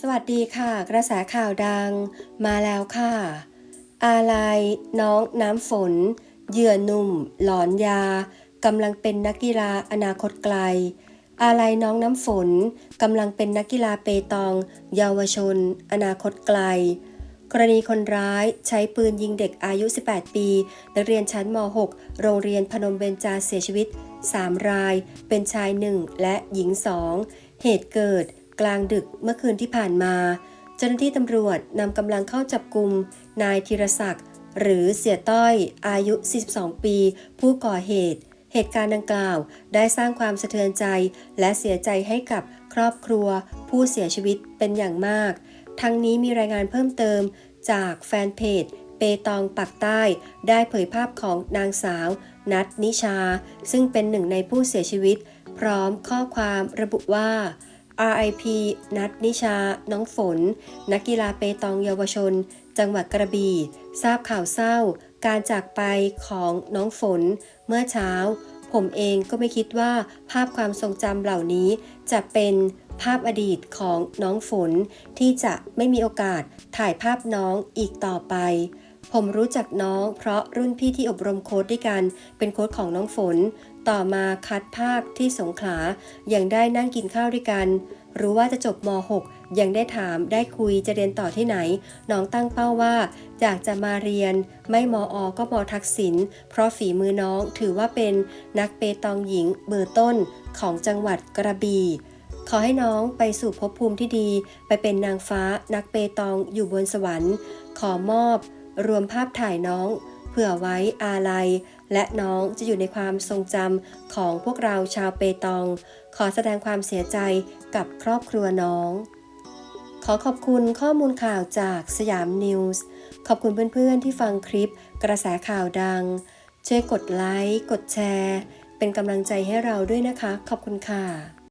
สวัสดีค่ะ กระแสข่าวดังมาแล้วค่ะ อาลัยน้องน้ำฝน เหยื่อหนุ่ม หลอนยากำลังเป็นนักกีฬาอนาคตไกล อาลัยน้องน้ำฝนกำลังเป็นนักกีฬาเปตอง เยาวชน อนาคตไกล กรณีคนร้ายใช้ปืนยิงเด็กอายุ 18 ปี นักเรียนชั้นม .6 โรงเรียนพนมเบญจาเสียชีวิต 3 ราย เป็นชาย 1 และหญิง 2 เหตุเกิด กลางดึกเมื่อคืนที่ผ่านมา เจ้าหน้าที่ตำรวจนำกำลังเข้าจับกลุ่มนายธีรศักดิ์หรือเสียต้อยอายุ 42 ปี ผู้ก่อเหตุ เหตุการณ์ดังกล่าวได้สร้างความสะเทือนใจ และเสียใจให้กับครอบครัว ผู้เสียชีวิตเป็นอย่างมาก ทั้งนี้มีรายงานเพิ่มเติมจากแฟนเพจเปตองปักใต้ได้เผยภาพของนางสาว นัทนิชา ซึ่งเป็นหนึ่งในผู้เสียชีวิต พร้อมข้อความระบุว่า RIP นัทนิชา น้องฝน นักกีฬาเปตองเยาวชน จังหวัดกระบี่ทราบข่าวเศร้า การจากไปของน้องฝน เมื่อเช้า ผมเองก็ไม่คิดว่าภาพความทรงจำเหล่านี้ จะเป็นภาพอดีตของน้องฝน ที่จะไม่มีโอกาสถ่ายภาพน้องอีกต่อไป ผมรู้จักน้องเพราะรุ่นพี่ที่อบรมโค้ดด้วยกัน เป็นโค้ดของน้องฝน ต่อมาคัดภาคที่สงขลายังได้นั่งกินข้าวด้วยกัน รู้ว่าจะจบม .6 ยังได้ถามได้คุยจะเรียนต่อที่ไหน น้องตั้งเป้าว่าอยากจะมาเรียน ไม่มออก็มทักษิณเพราะฝีมือน้องถือว่าเป็นนักเปตองหญิงเบอร์ต้นของจังหวัดกระบี่ขอให้น้องไปสู่ภพภูมิที่ดี ไปเป็นนางฟ้านักเปตองอยู่บนสวรรค์ ขอมอบ รวมภาพถ่ายน้องเผื่อไว้อาลัย และน้องจะอยู่ในความทรงจำของพวกเราชาวเปตอง ขอแสดงความเสียใจกับครอบครัวน้อง ขอขอบคุณข้อมูลข่าวจากสยามนิวส์ขอบคุณเพื่อนๆที่ฟังคลิปกระแสข่าวดัง ช่วยกดไลค์ กดแชร์ เป็นกำลังใจให้เราด้วยนะคะ ขอบคุณค่ะ